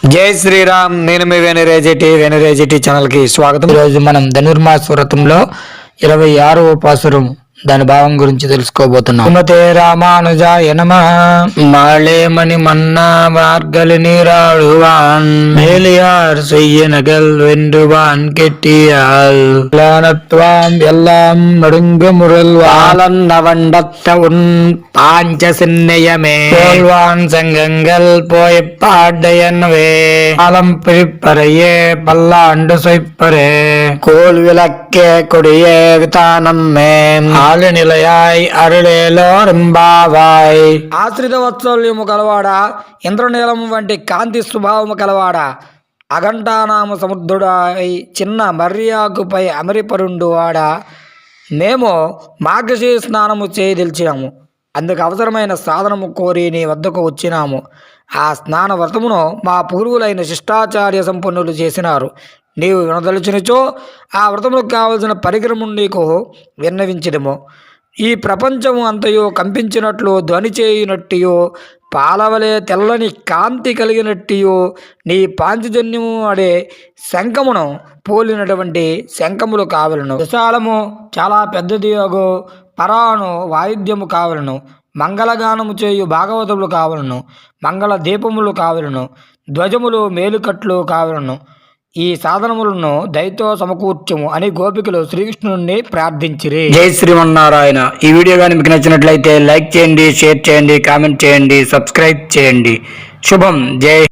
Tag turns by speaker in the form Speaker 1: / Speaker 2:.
Speaker 1: జై శ్రీరామ్ నేను మీ వెనరేజెటి వెనరేజెటి ఛానల్ కి స్వాగతం
Speaker 2: ఈరోజు మనం ధనుర్మాస వ్రతంలో ఇరవై ఆరవ పాసురం దాని భావం గురించి తెలుసుకోబోతున్నాం సుమతే రామానుజాయ నమ மாலேமணி மன்னா மார்கழி நீராடுவான் மேலியார் செய்ய நகல் வென்றுவான் கெட்டியால் லானத்வாம் எல்லாம் நடுங்க முரல்வாளன் நவண்டத்த உன் பாஞ்ச சின்னையமே போல்வான் சங்கங்கள் போய் பாடையனவே ஆலம் பிரிப்பறையே பல்லாண்டு சொய்ப்பரே கோல் விளக்கே கொடியே விதானம்மே ஆளு நிலையாய் அருளேலோ రింబావాయ్
Speaker 1: ఆశ్రిత వత్సల్యము కలవాడా ఇంద్రనీలము వంటి కాంతి స్వభావము కలవాడా అఘంటానామ సముద్రుడాయి చిన్న మర్యాకుపై అమరిపరుండు వాడా మేము మార్గశీ స్నానము చేయదలిచినాము అందుకు అవసరమైన సాధనము కోరి నీ వద్దకు వచ్చినాము. ఆ స్నాన వ్రతమును మా పూర్వులైన శిష్టాచార్య సంపన్నులు చేసినారు. నీవు వినదలుచునిచో ఆ వ్రతములకు కావలసిన పరికరము నీకు విన్నవించడము ఈ ప్రపంచము అంతయో కంపించినట్లు ధ్వని చేయునట్టియో పాలవలే తెల్లని కాంతి కలిగినట్టియో నీ పాంచజన్యము అడే శంఖమును పోలినటువంటి శంఖములు కావలను. విశాలము చాలా పెద్దది అగు పరాను వాయిద్యము కావలను మంగళగానము చేయు భాగవతములు కావలను మంగళ దీపములు కావలను ధ్వజములు మేలుకట్లు కావలను. ఈ సాధనములను దయతో సమకూర్చము అని గోపికలు శ్రీకృష్ణుడిని ప్రార్థించిరి.
Speaker 2: జై శ్రీమన్నారాయణ. ఈ వీడియో కానీ మీకు నచ్చినట్లయితే లైక్ చేయండి షేర్ చేయండి కామెంట్ చేయండి సబ్స్క్రైబ్ చేయండి. శుభం. జై